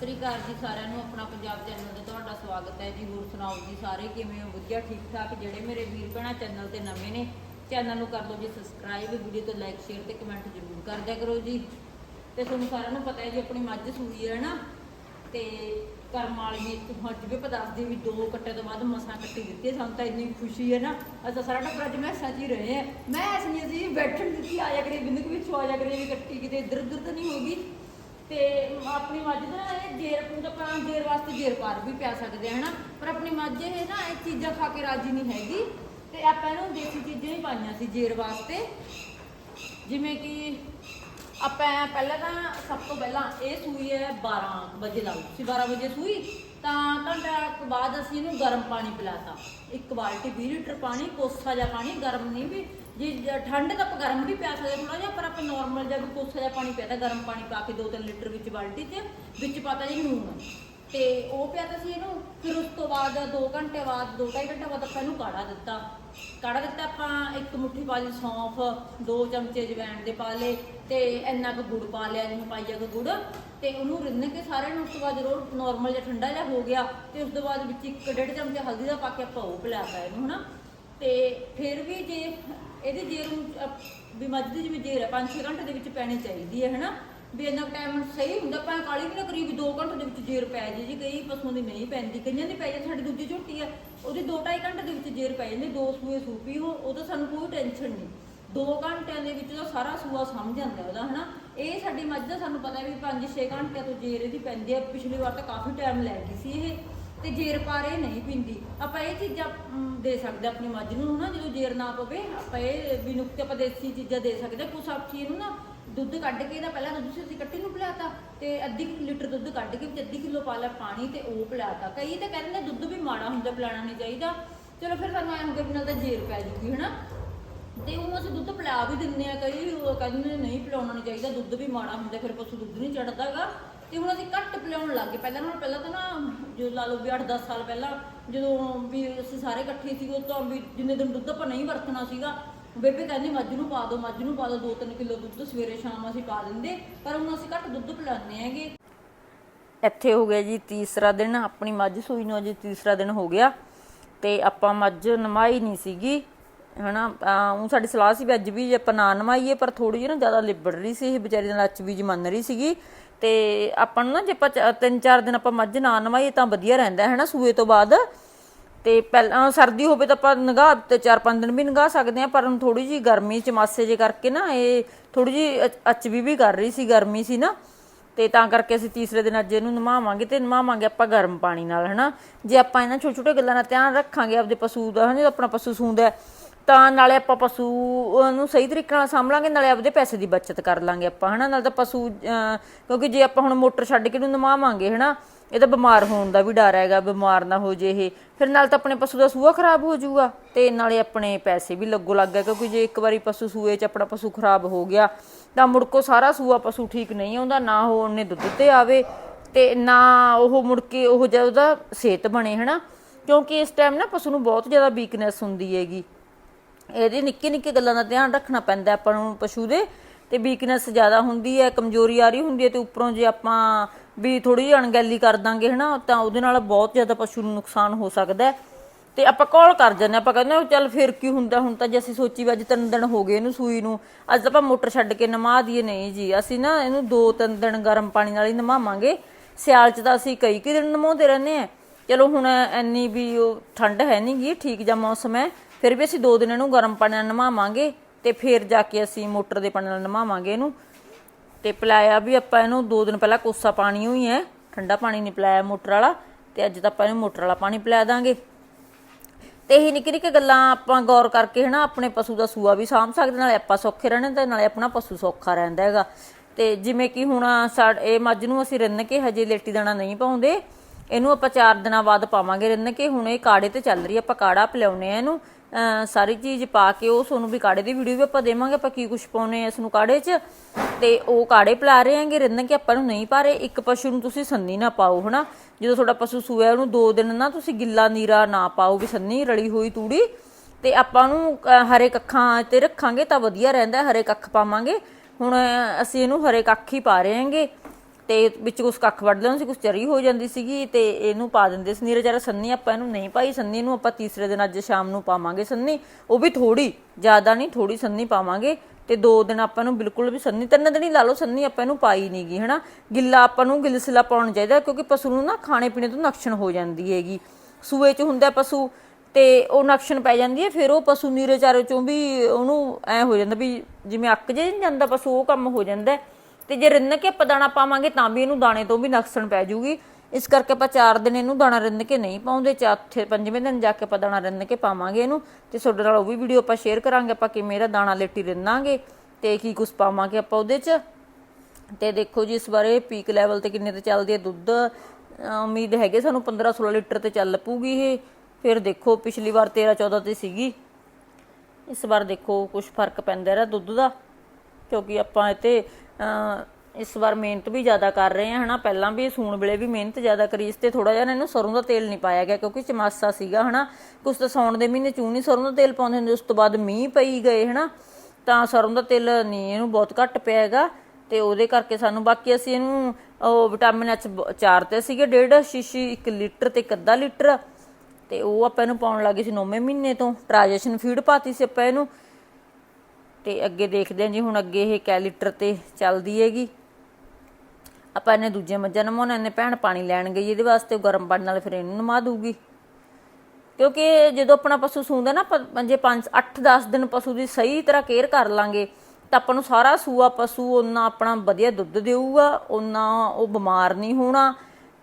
ਸ੍ਰੀ ਅਕਾਲ ਜੀ ਸਾਰਿਆਂ ਨੂੰ, ਆਪਣਾ ਪੰਜਾਬ ਚੈਨਲ ਤੇ ਤੁਹਾਡਾ ਸਵਾਗਤ ਹੈ ਜੀ। ਹੋਰ ਸੁਣਾਓ ਜੀ ਸਾਰੇ ਕਿਵੇਂ ਹੋ? ਵਧੀਆ ਠੀਕ ਠਾਕ ਜਿਹੜੇ ਮੇਰੇ ਵੀਰ ਭੈਣਾਂ ਚੈਨਲ ਤੇ ਨਵੇਂ ਨੇ ਚੈਨਲ ਨੂੰ ਕਰ ਲਓ ਜੀ ਸਬਸਕ੍ਰਾਈਬ ਵੀਡੀਓ ਤੇ ਲਾਈਕ ਸ਼ੇਅਰ ਤੇ ਕਮੈਂਟ ਜ਼ਰੂਰ ਕਰ ਦਿਆ ਕਰੋ ਜੀ। ਤੇ ਤੁਹਾਨੂੰ ਸਾਰਿਆਂ ਨੂੰ ਪਤਾ ਹੈ ਜੀ, ਆਪਣੀ ਮੱਝ ਸੂਈ ਹੈ ਨਾ, ਤੇ ਕਰਮ ਵਾਲੀ ਅੱਜ ਵੀ ਪਤਾ ਦੱਸਦੀ ਵੀ ਦੋ ਕੱਟੇ ਤੋਂ ਬਾਅਦ ਮਸਾਂ ਕੱਟੀ ਦਿੱਤੀ ਸਾਨੂੰ ਤਾਂ ਇੰਨੀ ਖੁਸ਼ੀ ਹੈ ਨਾ। ਅਸੀਂ ਸਾਰਾ ਟੱਬਰ ਅੱਜ ਮੈਂ ਸੱਚ ਹੀ ਰਹੇ ਆ ਮੈਂ ਇਸ ਅਸੀਂ ਬੈਠਣ ਦਿੱਤੀ ਆਇਆ ਕਰੇ ਬਿੰਦਕ ਵਿੱਚ ਆ ਜਾ ਕਰੇ ਵੀ ਕੱਟੀ ਕਿਤੇ ਇੱਧਰ ਉੱਧਰ ਤਾਂ ਨਹੀਂ ਹੋਗੀ ਤੇ ਆਪਣੀ ਮੱਝ ਦਾ ਇਹ ਜੇਰ ਨੂੰ ਆਪਾਂ ਜੇਰ ਵਾਸਤੇ ਜੇਰ ਪਾਰ ਵੀ ਪਿਆ ਸਕਦੇ ਆ, ਹਨਾ? ਪਰ ਆਪਣੀ ਮੱਝ ਇਹ ਨਾ, ਇਹ ਚੀਜ਼ਾਂ ਖਾ ਕੇ ਰਾਜੀ ਨਹੀਂ ਹੈਗੀ। ਤੇ ਆਪਾਂ ਇਹਨੂੰ ਦੇਸੀ ਚੀਜ਼ਾਂ ਹੀ ਪਾਈਆਂ ਸੀ ਜੇਰ ਵਾਸਤੇ। ਜਿਵੇਂ ਕਿ ਆਪਾਂ ਪਹਿਲਾਂ ਤਾਂ ਸਭ ਤੋਂ ਪਹਿਲਾਂ ਇਹ ਸੂਈ ਹੈ 12 ਵਜੇ ਲਾਉ ਸੀ 12 ਵਜੇ ਸੂਈ, ਤਾਂ ਘੰਟਾ ਕੁ ਬਾਅਦ ਅਸੀਂ ਇਹਨੂੰ ਗਰਮ ਪਾਣੀ ਪਿਲਾਤਾ। ਇੱਕ ਬਾਲਟੀ 20 ਲੀਟਰ ਪਾਣੀ, ਕੋਸਾ ਜਿਹਾ ਪਾਣੀ, ਗਰਮ ਨਹੀਂ ਵੀ ਜੇ ਜ- ਠੰਡ ਤਾਂ ਆਪਾਂ ਗਰਮ ਵੀ ਪਿਆ ਸਕਦੇ ਥੋੜਾ ਜਿਹਾ, ਪਰ ਆਪਾਂ ਨਾਰਮਲ ਜਿਹਾ ਵੀ ਕੋਸਾ ਜਿਹਾ ਪਾਣੀ ਪਿਆਦਾ ਗਰਮ ਪਾਣੀ ਪਾ ਕੇ 2-3 ਲੀਟਰ ਵਿੱਚ ਬਾਲਟੀ 'ਚ, ਵਿੱਚ ਪਾਤਾ ਜੀ ਨੂਨ ਤੇ ਉਹ ਪਿਆ ਪਿਆਦਾ ਸੀ ਇਹਨੂੰ, ਫਿਰ ਉਸ ਤੋਂ ਬਾਅਦ 2 ਘੰਟੇ ਬਾਅਦ 2.5 ਘੰਟੇ ਬਾਅਦ ਆਪਾਂ ਇਹਨੂੰ ਕਾੜਾ ਦਿੱਤਾ। ਕਾੜਾ ਦਿੱਤਾ ਆਪਾਂ ਇੱਕ ਮੁੱਠੀ ਪਾ ਲਈ ਸੌਂਫ, ਦੋ ਚਮਚੇ ਜਵੈਣ ਦੇ ਪਾ ਲਏ ਤੇ ਇੰਨਾ ਕੁ ਗੁੜ ਪਾ ਲਿਆ ਜਿਵੇਂ ਪਾਈਆ ਕੁ ਗੁੜ। ਤੇ ਉਹਨੂੰ ਰਿੰਨ ਕੇ ਸਾਰਿਆਂ ਨੂੰ ਉਸ ਤੋਂ ਬਾਅਦ ਜਦੋਂ ਨਾਰਮਲ ਜਿਹਾ ਠੰਡਾ ਜਿਹਾ ਹੋ ਗਿਆ, ਤੇ ਉਸ ਤੋਂ ਬਾਅਦ ਵਿੱਚ ਇੱਕ ਡੇਢ ਚਮਚੇ ਹਲਦੀ ਦਾ ਪਾ ਕੇ ਆਪਾਂ ਉਹ ਪਿਲਾਤਾ ਇਹਨੂੰ ਹਨਾ। ਤੇ ਫਿਰ ਵੀ ਜੇ ਇਹਦੀ ਜੇਰ ਨੂੰ, ਅਹ, ਵੀ ਮੱਝ ਦੀ ਜਿਵੇਂ ਜੇਰ ਹੈ 5-6 ਘੰਟੇ ਦੇ ਵਿੱਚ ਪੈਣੀ ਚਾਹੀਦੀ ਹੈ, ਹਨਾ? ਵੀ ਇੰਨਾ ਟਾਈਮ ਸਹੀ ਹੁੰਦਾ, ਆਪਾਂ ਕਾਲੀ ਵੀ ਨਾ ਕਰੀਬ 2 ਘੰਟੇ ਦੇ ਵਿੱਚ ਜੇਰ ਪੈ ਜੇ ਜੀ, ਕਈ ਪਸ਼ੂਆਂ ਦੀ ਨਹੀਂ ਪੈਂਦੀ, ਕਈਆਂ ਦੀ ਪੈ ਜਾਂਦੀ, ਸਾਡੀ ਦੂਜੀ ਝੋਟੀ ਹੈ, ਉਹਦੀ 2-2.5 ਘੰਟੇ ਦੇ ਵਿੱਚ ਜੇਰ ਪੈ ਜਾਂਦੀ, ਦੋ ਸੂਏ ਸੂਪੀ ਹੋ ਉਹਦਾ ਸਾਨੂੰ ਕੋਈ ਟੈਨਸ਼ਨ ਨਹੀਂ। 2 ਘੰਟਿਆਂ ਦੇ ਵਿੱਚ ਤਾਂ ਸਾਰਾ ਸੂਆ ਸਮਝ ਜਾਂਦਾ ਉਹਦਾ, ਹਨਾ? ਇਹ ਸਾਡੀ ਮੱਝ ਦਾ ਸਾਨੂੰ ਪਤਾ ਵੀ 5-6 ਘੰਟਿਆਂ ਤੋਂ ਜੇਰ ਇਹਦੀ ਪੈਂਦੀ ਹੈ, ਪਿਛਲੀ ਵਾਰ ਤਾਂ ਕਾਫੀ ਟਾਈਮ ਲੈ ਗਈ ਸੀ ਇਹ। ਤੇ ਜੇਰ ਪਾਰੇ ਨਹੀਂ ਪਿੰਦੀ। ਆਪਾਂ ਇਹ ਚੀਜ਼ਾਂ ਮ, ਦੇ ਸਕਦੇ ਆਪਣੀ ਮੱਝ ਨੂੰ ਹਨਾ? ਜਦੋਂ ਜੇਰ ਨਾ ਪਵੇ ਆਪਾਂ ਇਹ ਵੀ ਨੁਕਤੇ ਆਪਾਂ ਦੇਸੀ ਚੀਜ਼ਾਂ ਦੇ ਸਕਦੇ ਹਾਂ। ਕੁਛ ਆਪਚੀ ਇਹਨੂੰ ਨਾ ਦੁੱਧ ਕੱਢ ਕੇ ਇਹਦਾ ਪਹਿਲਾਂ ਦੁੱਧ ਸੀ ਅਸੀਂ ਕੱਟੀ ਨੂੰ ਪਿਲਾਤਾ ਤੇ ਅੱਧੀ ਕੁ ਲੀਟਰ ਦੁੱਧ ਕੱਢ ਕੇ ਵਿੱਚ ਅੱਧੀ ਕਿਲੋ ਪਾ ਲਿਆ ਪਾਣੀ ਤੇ ਉਹ ਪਿਲਾਤਾ। ਕਈ ਤਾਂ ਕਹਿੰਦੇ ਨੇ ਦੁੱਧ ਵੀ ਮਾੜਾ ਹੁੰਦਾ ਪਿਲਾਣਾ ਨਹੀਂ ਚਾਹੀਦਾ। ਚਲੋ ਫਿਰ ਸਾਨੂੰ ਐਂ ਹੋ ਵੀ ਨਾਲ ਤਾਂ ਜੇਰ ਪੈ ਜੂਗੀ ਹਨਾ? ਤੇ ਉਹ ਅਸੀਂ ਦੁੱਧ ਪਿਲਾ ਵੀ ਦਿੰਦੇ ਆ ਕਈ, ਉਹ ਕਹਿੰਦੇ ਨੇ ਨਹੀਂ ਪਿਲਾਉਣਾ ਨਹੀਂ ਚਾਹੀਦਾ, ਦੁੱਧ ਵੀ ਮਾੜਾ ਹੁੰਦਾ, ਫਿਰ ਪਸ਼ੂ ਦੁੱਧ ਨਹੀਂ ਚੜਦਾਗਾ ਤੇ ਹੁਣ ਅਸੀਂ ਘੱਟ ਪਿਲਾਉਣ ਲੱਗ ਗਏ। ਪਹਿਲਾਂ ਨਾਲ ਪਹਿਲਾਂ ਤਾਂ ਨਾ, ਜੋ ਲਾ ਲਓ ਵੀ 8-10 ਸਾਲ ਪਹਿਲਾਂ ਜਦੋਂ ਵੀ ਅਸੀਂ ਸਾਰੇ ਇਕੱਠੇ ਸੀ ਉਹ ਤਾਂ ਵੀ ਜਿੰਨੇ ਦਿਨ ਦੁੱਧ ਆਪਾਂ ਨਹੀਂ ਵਰਤਣਾ ਸੀਗਾ, ਬੇਬੇ ਕਹਿੰਦੀ ਮੱਝ ਨੂੰ ਪਾ ਦਿਓ, ਮੱਝ ਨੂੰ ਪਾ ਦਿਓ 2-3 ਕਿਲੋ ਦੁੱਧ ਸਵੇਰੇ ਸ਼ਾਮ ਅਸੀਂ ਪਾ ਦਿੰਦੇ, ਪਰ ਹੁਣ ਅਸੀਂ ਘੱਟ ਦੁੱਧ ਪਿਲਾਉਂਦੇ ਹੈਗੇ। ਇੱਥੇ ਹੋ ਗਿਆ ਜੀ ਤੀਸਰਾ ਦਿਨ, ਆਪਣੀ ਮੱਝ ਸੂਈ ਨੂੰ ਅਜੇ ਤੀਸਰਾ ਦਿਨ ਹੋ ਗਿਆ, ਤੇ ਆਪਾਂ ਮੱਝ ਨਮਾਈ ਨਹੀਂ ਸੀਗੀ। ਹਨਾ ਉਹ ਸਾਡੀ ਸਲਾਹ ਸੀ ਵੀ ਅੱਜ ਵੀ ਜੇ ਆਪਾਂ ਨਾ ਨਮਾਈਏ ਪਰ ਥੋੜੀ ਜਿਹੀ ਨਾ ਜ਼ਿਆਦਾ ਲਿਬੜ ਰਹੀ ਸੀ, ਇਹ ਵਿਚਾਰੀ ਨਾਲ ਅੱਚ ਵੀ ਮੰਨ ਰਹੀ ਸੀਗੀ। ਤੇ ਆਪਾਂ ਨੂੰ ਨਾ ਜੇ ਆਪਾਂ ਚ- ਤਿੰਨ ਚਾਰ ਦਿਨ ਆਪਾਂ ਮੱਝ ਨਾ ਨਮਾਈਏ ਤਾਂ ਵਧੀਆ ਰਹਿੰਦਾ ਹੈ ਹਨਾ, ਸੂਏ ਤੋਂ ਬਾਅਦ। ਤੇ ਪਹਿਲਾਂ ਸਰਦੀ ਹੋਵੇ ਤਾਂ ਆਪਾਂ ਨਿਗਾਹ ਤੇ 4-5 ਦਿਨ ਵੀ ਨਿਗਾਹ ਸਕਦੇ ਆ ਪਰ ਹੁਣ ਥੋੜੀ ਜੀ ਗਰਮੀ ਚ ਮਾਸੇ ਜੇ ਕਰਕੇ ਨਾ, ਇਹ ਥੋੜੀ ਜੀ ਅਚਵੀ ਵੀ ਕਰ ਰਹੀ ਸੀ, ਗਰਮੀ ਸੀ ਨਾ। ਤੇ ਤਾਂ ਕਰਕੇ ਅਸੀਂ ਤੀਸਰੇ ਦਿਨ ਅੱਜ ਇਹਨੂੰ ਨਵਾਵਾਂਗੇ ਤੇ ਨਵਾਵਾਂਗੇ ਆਪਾਂ ਗਰਮ ਪਾਣੀ ਨਾਲ, ਹਨਾ। ਜੇ ਆਪਾਂ ਇਹਨਾਂ ਛੋਟੇ ਛੋਟੇ ਗੱਲਾਂ ਦਾ ਧਿਆਨ ਰੱਖਾਂਗੇ, ਆਪਦੇ ਪਸ਼ੂ ਦਾ, ਹਨਾ ਆਪਣਾ ਪਸ਼ੂ ਸੂੰਦਾ ਤਾਂ ਨਾਲੇ ਆਪਾਂ ਪਸ਼ੂ ਨੂੰ ਸਹੀ ਤਰੀਕੇ ਨਾਲ ਸੰਭਲਾਂਗੇ ਨਾਲੇ ਆਪਦੇ ਪੈਸੇ ਦੀ ਬਚਤ ਕਰ ਲਾਂਗੇ ਆਪਾਂ ਹਨਾ? ਨਾਲ ਤਾਂ ਪਸ਼ੂ ਅਹ, ਕਿਉਂਕਿ ਜੇ ਆਪਾਂ ਹੁਣ ਮੋਟਰ ਛੱਡ ਕੇ ਇਹਨੂੰ ਨਵਾਵਾਂਗੇ ਹਨਾ? ਇਹ ਤਾਂ ਬਿਮਾਰ ਹੋਣ ਦਾ ਵੀ ਡਰ ਹੈਗਾ ਬਿਮਾਰ ਨਾ ਹੋ ਜੇ ਇਹ। ਫਿਰ ਨਾਲ ਤਾਂ ਆਪਣੇ ਪਸ਼ੂ ਦਾ ਸੂਆ ਖਰਾਬ ਹੋ ਜਾਊਗਾ ਤੇ ਨਾਲੇ ਆਪਣੇ ਪੈਸੇ ਵੀ ਲੱਗੋ ਲੱਗ ਗਿਆ ਕਿਉਂਕਿ ਜੇ ਇੱਕ ਵਾਰੀ ਪਸ਼ੂ ਸੂਏ 'ਚ ਆਪਣਾ ਪਸ਼ੂ ਖਰਾਬ ਹੋ ਗਿਆ ਤਾਂ ਮੁੜ ਕੋ ਸਾਰਾ ਸੂਆ ਪਸ਼ੂ ਠੀਕ ਨਹੀਂ ਆਉਂਦਾ ਨਾ ਉਹ ਉਹਨੇ ਦੁੱਧ ਤੇ ਆਵੇ ਤੇ ਨਾ ਉਹ ਮੁੜ ਕੇ ਉਹ ਜਿਹਾ ਉਹਦਾ ਸਿਹਤ ਬਣੇ ਹਨਾ? ਕਿਉਂਕਿ ਇਸ ਟਾਈਮ ਨਾ ਪਸ਼ੂ ਨੂੰ ਬਹੁਤ ਜ਼ਿਆਦਾ ਵੀਕਨੈਸ ਹੁੰਦੀ ਹੈਗੀ। ਇਹਦੀ ਨਿੱਕੀ ਨਿੱਕੀ ਗੱਲਾਂ ਦਾ ਧਿਆਨ ਰੱਖਣਾ ਪੈਂਦਾ ਆਪਾਂ ਨੂੰ ਪਸ਼ੂ ਦੇ ਤੇ ਵੀਕਨੈਸ ਜ਼ਿਆਦਾ ਹੁੰਦੀ ਹੈ ਕਮਜ਼ੋਰੀ ਆ ਰਹੀ ਹੁੰਦੀ ਹੈ ਤੇ ਉੱਪਰੋਂ ਜੇ ਆਪਾਂ ਵੀ ਥੋੜੀ ਜਿਹੀ ਅਣਗਹਿਲੀ ਕਰ ਦਾਂਗੇ ਹਨਾ ਤਾਂ ਉਹਦੇ ਨਾਲ ਬਹੁਤ ਜ਼ਿਆਦਾ ਪਸ਼ੂ ਨੂੰ ਨੁਕਸਾਨ ਹੋ ਸਕਦਾ ਹੈ। ਤੇ ਆਪਾਂ ਕਾਲ ਕਰ ਜਾਂਦੇ ਹਾਂ, ਆਪਾਂ ਕਹਿੰਦੇ ਹਾਂ ਚੱਲ ਫਿਰ ਕੀ ਹੁੰਦਾ ਹੁਣ ਤਾਂ ਜੇ ਅਸੀਂ ਸੋਚੀ ਵੀ ਅੱਜ ਤਿੰਨ ਦਿਨ ਹੋ ਗਏ ਇਹਨੂੰ ਸੂਈ ਨੂੰ ਅੱਜ ਤਾਂ ਆਪਾਂ ਮੋਟਰ ਛੱਡ ਕੇ ਨਮਾ ਦਈਏ ਨਹੀਂ ਜੀ ਅਸੀਂ ਨਾ ਇਹਨੂੰ ਦੋ ਤਿੰਨ ਦਿਨ ਗਰਮ ਪਾਣੀ ਨਾਲ ਹੀ ਨਮਾਵਾਂਗੇ। ਸਿਆਲ 'ਚ ਤਾਂ ਅਸੀਂ ਕਈ ਕਈ ਦਿਨ ਨਮਾਉਂਦੇ ਰਹਿੰਦੇ ਆ ਚਲੋ ਹੁਣ ਐਨੀ ਵੀ ਉਹ ਠੰਡ ਹੈ ਨਹੀਂ ਗੀ ਠੀਕ ਜਿਹਾ ਮੌਸਮ ਹੈ। ਫਿਰ ਵੀ ਅਸੀਂ ਦੋ ਦਿਨ ਇਹਨੂੰ ਗਰਮ ਪਾਣੀ ਨਾਲ ਨਮਾਵਾਂਗੇ ਤੇ ਫਿਰ ਜਾ ਕੇ ਅਸੀਂ ਮੋਟਰ ਦੇ ਪਾਣੀ ਨਾਲ ਨਮਾਵਾਂਗੇ ਇਹਨੂੰ। ਤੇ ਪਿਲਾਇਆ ਵੀ ਆਪਾਂ ਇਹਨੂੰ ਦੋ ਦਿਨ ਪਹਿਲਾਂ ਕੋਸਾ ਪਾਣੀ ਹੋਈ ਹੈ ਠੰਡਾ ਪਾਣੀ ਨਹੀਂ ਪਿਲਾਇਆ ਮੋਟਰ ਵਾਲਾ ਤੇ ਅੱਜ ਤਾਂ ਆਪਾਂ ਇਹਨੂੰ ਮੋਟਰ ਵਾਲਾ ਪਾਣੀ ਪਿਲਾ ਦਾਂਗੇ। ਤੇ ਇਹ ਨਿੱਕੀ ਨਿੱਕੀ ਗੱਲਾਂ ਆਪਾਂ ਗੌਰ ਕਰਕੇ ਹਨਾ ਆਪਣੇ ਪਸ਼ੂ ਦਾ ਸੂਆ ਵੀ ਸਾਂਭ ਸਕਦੇ ਨਾਲੇ ਆਪਾਂ ਸੌਖੇ ਰਹਿਣੇ ਤੇ ਨਾਲੇ ਆਪਣਾ ਪਸ਼ੂ ਸੌਖਾ ਰਹਿੰਦਾ ਹੈਗਾ। ਤੇ ਜਿਵੇਂ ਕਿ ਹੁਣ ਸਾਡ ਇਹ ਮੱਝ ਨੂੰ ਅਸੀਂ ਰਿੰਨ ਕੇ ਹਜੇ ਲੇਟੀ ਦਾਣਾ ਨਹੀਂ ਪਾਉਂਦੇ ਇਹਨੂੰ ਆਪਾਂ 4 ਦਿਨਾਂ ਬਾਅਦ ਪਾਵਾਂਗੇ ਰਿੰਨ ਕੇ ਹੁਣ ਇਹ ਕਾੜੇ ਤੇ ਚੱਲ ਰਹੀ ਆ, ਆਪਾਂ ਕਾੜਾ ਪਿਲਾਉਨੇ ਆ ਇਹਨੂੰ। ਸਾਰੀ ਚੀਜ਼ ਪਾ ਕੇ ਉਹ ਤੁਹਾਨੂੰ ਵੀ ਕਾੜੇ ਦੀ ਵੀਡੀਓ ਵੀ ਆਪਾਂ ਦੇਵਾਂਗੇ, ਆਪਾਂ ਕੀ ਕੁਝ ਪਾਉਨੇ ਆ ਇਸ ਨੂੰ ਕਾੜੇ 'ਚ। ਤੇ ਉਹ ਕਾੜੇ ਪਿਲਾ ਰਹੇ ਆਂਗੇ ਰਿੰਨ ਕਿ ਆਪਾਂ ਨੂੰ ਨਹੀਂ ਪਾ ਰਹੇ। ਇੱਕ ਪਸ਼ੂ ਨੂੰ ਤੁਸੀਂ ਸੰਨੀ ਨਾ ਪਾਓ, ਹਨਾ? ਜਦੋਂ ਤੁਹਾਡਾ ਪਸ਼ੂ ਸੂਇਆ ਉਹਨੂੰ ਦੋ ਦਿਨ ਨਾ ਤੁਸੀਂ ਗਿੱਲਾ ਨੀਰਾ ਨਾ ਪਾਓ ਵੀ ਸੰਨੀ, ਰਲੀ ਹੋਈ ਤੂੜੀ। ਤੇ ਆਪਾਂ ਨੂੰ ਹਰੇ ਕੱਖਾਂ ਤੇ ਰੱਖਾਂਗੇ ਤਾਂ ਵਧੀਆ ਰਹਿੰਦਾ, ਹਰੇ ਕੱਖ ਪਾਵਾਂਗੇ। ਹੁਣ ਅਸੀਂ ਇਹਨੂੰ ਹਰੇ ਕੱਖ ਹੀ ਪਾ ਰਹੇ ਆਂਗੇ ਤੇ ਵਿੱਚ ਕੁਛ ਕੱਖ ਵੱਢ ਲੈਂਦੇ ਸੀ, ਕੁਛ ਚਰੀ ਹੋ ਜਾਂਦੀ ਸੀਗੀ ਤੇ ਇਹਨੂੰ ਪਾ ਦਿੰਦੇ ਸੀ। ਨੀਰੇ ਚਾਰਾ ਸੰਨੀ, ਆਪਾਂ ਇਹਨੂੰ ਨਹੀਂ ਪਾਈ। ਸੰਨੀ ਨੂੰ ਆਪਾਂ ਤੀਸਰੇ ਦਿਨ ਅੱਜ ਸ਼ਾਮ ਨੂੰ ਪਾਵਾਂਗੇ ਸੰਨੀ। ਉਹ ਵੀ ਥੋੜੀ ਜ਼ਿਆਦਾ ਨਹੀਂ ਥੋੜੀ ਸੰਨੀ ਪਾਵਾਂਗੇ। ਤੇ ਦੋ ਦਿਨ ਆਪਾਂ ਨੂੰ ਬਿਲਕੁਲ ਵੀ ਸੰਨੀ, ਤਿੰਨ ਦਿਨ ਹੀ ਲਾ ਲਓ, ਸੰਨੀ ਆਪਾਂ ਇਹਨੂੰ ਪਾਈ ਨਹੀਂਗੀ ਹਨਾ? ਗਿੱਲਾ ਆਪਾਂ ਨੂੰ ਗਿਲਸਿਲਾ ਪਾਉਣਾ ਚਾਹੀਦਾ, ਕਿਉਂਕਿ ਪਸ਼ੂ ਨੂੰ ਨਾ ਖਾਣੇ ਪੀਣੇ ਤੋਂ ਨਕਸ਼ਣ ਹੋ ਜਾਂਦੀ ਹੈਗੀ। ਸੂਏ 'ਚ ਹੁੰਦਾ ਪਸ਼ੂ, ਤੇ ਉਹ ਨਕਸ਼ਨ ਪੈ ਜਾਂਦੀ ਹੈ, ਫਿਰ ਉਹ ਪਸ਼ੂ ਨੀਰੇ ਚਾਰੇ ਚੋਂ ਵੀ ਉਹਨੂੰ ਐ ਹੋ ਜਾਂਦਾ ਵੀ ਜਿਵੇਂ ਅੱਕ ਜੇ ਨੀ ਜਾਂਦਾ ਪਸ਼ੂ, ਉਹ ਕੰਮ ਹੋ ਜਾਂਦਾ ਤੇ ਜੇ ਰਿੰਨ ਕੇ ਆਪਾਂ ਦਾਣਾ ਪਾਵਾਂਗੇ ਤਾਂ ਵੀ ਇਹਨੂੰ ਦਾਣੇ ਤੋਂ ਵੀ ਨਕਸਣ ਪੈ ਜੂਗੀ। ਇਸ ਕਰਕੇ ਆਪਾਂ 4 ਦਿਨ ਇਹਨੂੰ ਦਾਣਾ ਰਿੰਨ ਕੇ ਨਹੀਂ ਪਾਉਂਦੇ ਚੌਥੇ ਪੰਜਵੇਂ ਦਿਨ ਜਾ ਕੇ ਆਪਾਂ ਦਾਣਾ ਰਿੰਨ ਕੇ ਪਾਵਾਂਗੇ ਇਹਨੂੰ। ਤੇ ਤੁਹਾਡੇ ਨਾਲ ਉਹ ਵੀ ਵੀਡੀਓ ਆਪਾਂ ਸ਼ੇਅਰ ਕਰਾਂਗੇ ਆਪਾਂ ਕਿਵੇਂ ਇਹਦਾ ਦਾਣਾ ਲੇਟੀ ਰਿੰਨਾਂਗੇ ਤੇ ਕੀ ਕੁਛ ਪਾਵਾਂਗੇ ਆਪਾਂ ਉਹਦੇ 'ਚ। ਤੇ ਦੇਖੋ ਜੀ ਇਸ ਬਾਰੇ ਪੀਕ ਲੈਵਲ ਤੇ ਕਿੰਨੇ ਤੇ ਚੱਲਦੀ ਹੈ ਦੁੱਧ। ਉਮੀਦ ਹੈਗੇ ਸਾਨੂੰ 15 16 ਲੀਟਰ ਤੇ ਚੱਲ ਪੂਗੀ ਇਹ। ਫਿਰ ਦੇਖੋ ਪਿਛਲੀ ਵਾਰ 13 14 ਤੇ ਸੀਗੀ। ਇਸ ਵਾਰ ਦੇਖੋ ਕੁਝ ਫ਼ਰਕ ਪੈਂਦਾ ਰਿਹਾ ਦੁੱਧ ਦਾ। ਕਿਉਂਕਿ ਆਪਾਂ ਇੱਥੇ ਅਹ, ਇਸ ਵਾਰ ਮਿਹਨਤ ਵੀ ਜ਼ਿਆਦਾ ਕਰ ਰਹੇ ਹਾਂ ਹਨਾ? ਪਹਿਲਾਂ ਵੀ ਸੂਣ ਵੇਲੇ ਵੀ ਮਿਹਨਤ ਜ਼ਿਆਦਾ ਕਰੀ ਇਸ ਤੇ ਥੋੜਾ ਜਿਹਾ ਇਹਨੂੰ ਸਰੋਂ ਦਾ ਤੇਲ ਨਹੀਂ ਪਾਇਆ ਗਿਆ ਕਿਉਂਕਿ ਚਮਾਸਾ ਸੀਗਾ, ਹਨਾ? ਕੁਛ ਤਾਂ ਸੌਣ ਦੇ ਮਹੀਨੇ ਚੂੰ ਨਹੀਂ ਸਰੋਂ ਦਾ ਤੇਲ ਪਾਉਂਦੇ ਹੁੰਦੇ, ਉਸ ਤੋਂ ਬਾਅਦ ਮੀਂਹ ਪਈ ਗਏ, ਹਨਾ? ਤਾਂ ਸਰੋਂ ਦਾ ਤੇਲ ਨਹੀਂ, ਇਹਨੂੰ ਬਹੁਤ ਘੱਟ ਪਿਆ ਹੈਗਾ ਤੇ ਉਹਦੇ ਕਰਕੇ ਸਾਨੂੰ ਬਾਕੀ ਅਸੀਂ ਇਹਨੂੰ, ਉਹ ਵਿਟਾਮਿਨ ਐਚ ਚਾਰ ਤੇ ਸੀਗੇ, ਡੇਢ, ਸ਼ੀਸ਼ੀ 1 ਲੀਟਰ ਤੇ ਇੱਕ ਅੱਧਾ ਲੀਟਰ ਤੇ ਉਹ ਆਪਾਂ ਇਹਨੂੰ ਪਾਉਣ ਲੱਗੇ ਸੀ 9ਵੇਂ ਮਹੀਨੇ ਤੋਂ। ਟ੍ਰਾਂਜੈਕਸ਼ਨ ਫੀਡ ਪਾਤੀ ਸੀ ਆਪਾਂ ਇਹਨੂੰ ਤੇ ਅੱਗੇ ਦੇਖਦੇ ਹਾਂ ਜੀ, ਹੁਣ ਅੱਗੇ ਇਹ ਕੈ ਤੇ ਚੱਲਦੀ ਹੈਗੀ। ਆਪਾਂ ਇਹਨੇ ਦੂਜੇ ਮੱਝਾਂ ਨਮਾਉਣਾ, ਇਹਨੇ ਭੈਣ ਪਾਣੀ ਲੈਣ ਗਈ, ਇਹਦੇ ਵਾਸਤੇ ਉਹ ਗਰਮ ਪਾਣੀ ਨਾਲ ਫਿਰ ਇਹਨੂੰ ਨਮਾ ਦੂਗੀ। ਕਿਉਂਕਿ ਜਦੋਂ ਆਪਣਾ ਪਸ਼ੂ ਸੂੰਦਾ ਨਾ ਜੇ 5 8 10 ਦਿਨ ਪਸ਼ੂ ਦੀ ਸਹੀ ਤਰ੍ਹਾਂ ਕੇਅਰ ਕਰ ਲਾਂਗੇ, ਤਾਂ ਆਪਾਂ ਨੂੰ ਸਾਰਾ ਸੂਆ ਪਸ਼ੂ ਉਹਨਾਂ ਆਪਣਾ ਵਧੀਆ ਦੁੱਧ ਦੇਊਗਾ ਉਹਨਾਂ ਉਹ ਬਿਮਾਰ ਨਹੀਂ ਹੋਣਾ